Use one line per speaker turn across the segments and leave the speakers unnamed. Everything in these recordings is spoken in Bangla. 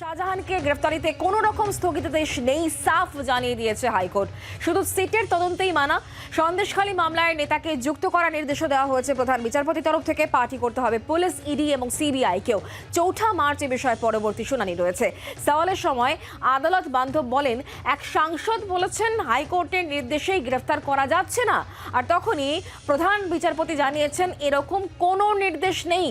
শাহজাহানকে গ্রেফতারিতে কোনো রকম স্থগিতাদেশ নেই, সাফ জানিয়ে দিয়েছে হাইকোর্ট। শুধু সিটের তদন্তেই মানা, সন্দেশখালী মামলায় নেতাকে যুক্ত করার নির্দেশও দেওয়া হয়েছে প্রধান বিচারপতি তরফ থেকে। পার্টি করতে হবে পুলিশ, ইডি এবং সিবিআইকেও চৌঠা মার্চ এ বিষয়ে পরবর্তী শুনানি রয়েছে। সওয়ালের সময় আদালত বান্ধব বলেন, এক সাংসদ বলেছেন, হাইকোর্টের নির্দেশেই গ্রেফতার করা যাচ্ছে না। আর তখনই প্রধান বিচারপতি জানিয়েছেন, এরকম কোনো নির্দেশ নেই।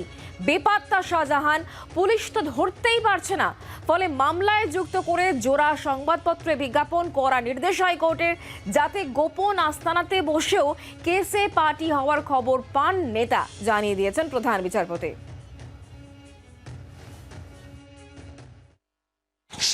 বেপাত্তা শাহজাহান, পুলিশ তো ধরতেই পারছে না। ফলে মামলায় যুক্ত করে জোড়া সংবাদপত্রে বিজ্ঞাপন করা নির্দেশ হাইকোর্টের, যাতে গোপন আস্তানাতে বসেও কেসে পার্টি হওয়ার খবর পান নেতা, জানিয়ে দিয়েছেন প্রধান বিচারপতি।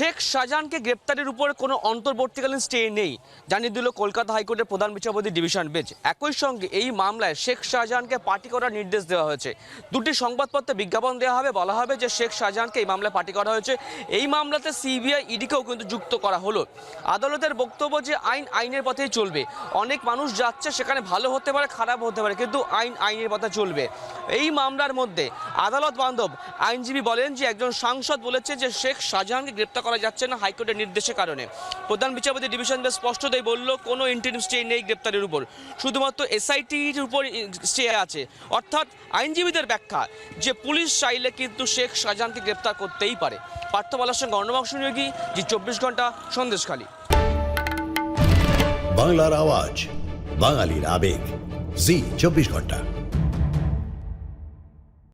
শেখ শাহজাহানকে গ্রেপ্তারের উপর কোনো অন্তর্বর্তীকালীন স্টে নেই, জানিয়ে দিল কলকাতা হাইকোর্টের প্রধান বিচারপতি ডিভিশন বেঞ্চ। একই সঙ্গে এই মামলায় শেখ শাহজাহানকে পার্টি করার নির্দেশ দেওয়া হয়েছে। দুটি সংবাদপত্রে বিজ্ঞাপন দেওয়া হবে, বলা হবে যে শেখ শাহজাহানকে এই মামলায় পার্টি করা হয়েছে। এই মামলাতে সিবিআই ইডিকেও কিন্তু যুক্ত করা হলো। আদালতের বক্তব্য যে আইন আইনের পথেই চলবে। অনেক মানুষ যাচ্ছে, সেখানে ভালো হতে পারে, খারাপ হতে পারে, কিন্তু আইন আইনের পথে চলবে। এই মামলার মধ্যে আদালত বান্ধব আইনজীবী বলেন যে একজন সাংসদ বলেছে যে শেখ শাহজাহানকে গ্রেপ্তার করা যাচ্ছে না হাইকোর্টের নির্দেশের কারণে। প্রধান বিচারপতি ডিভিশন বেশ স্পষ্টতই বলল, কোনো ইন্টারিম স্টে নেই গ্রেপ্তারের উপর। শুধুমাত্র এসআইটির উপর স্টে আছে। অর্থাৎ আইনজীবীদের ব্যাখ্যা যে পুলিশ চাইলে কিন্তু শেখ শাহজাহানকে গ্রেপ্তার করতেই পারে। পার্থ বালার সঙ্গে অর্ণবাংশ নিয়োগী জি চব্বিশ ঘণ্টা সন্দেশখালী
বাংলার আওয়াজ, বাঙালির আবেগ, জি চব্বিশ ঘণ্টা।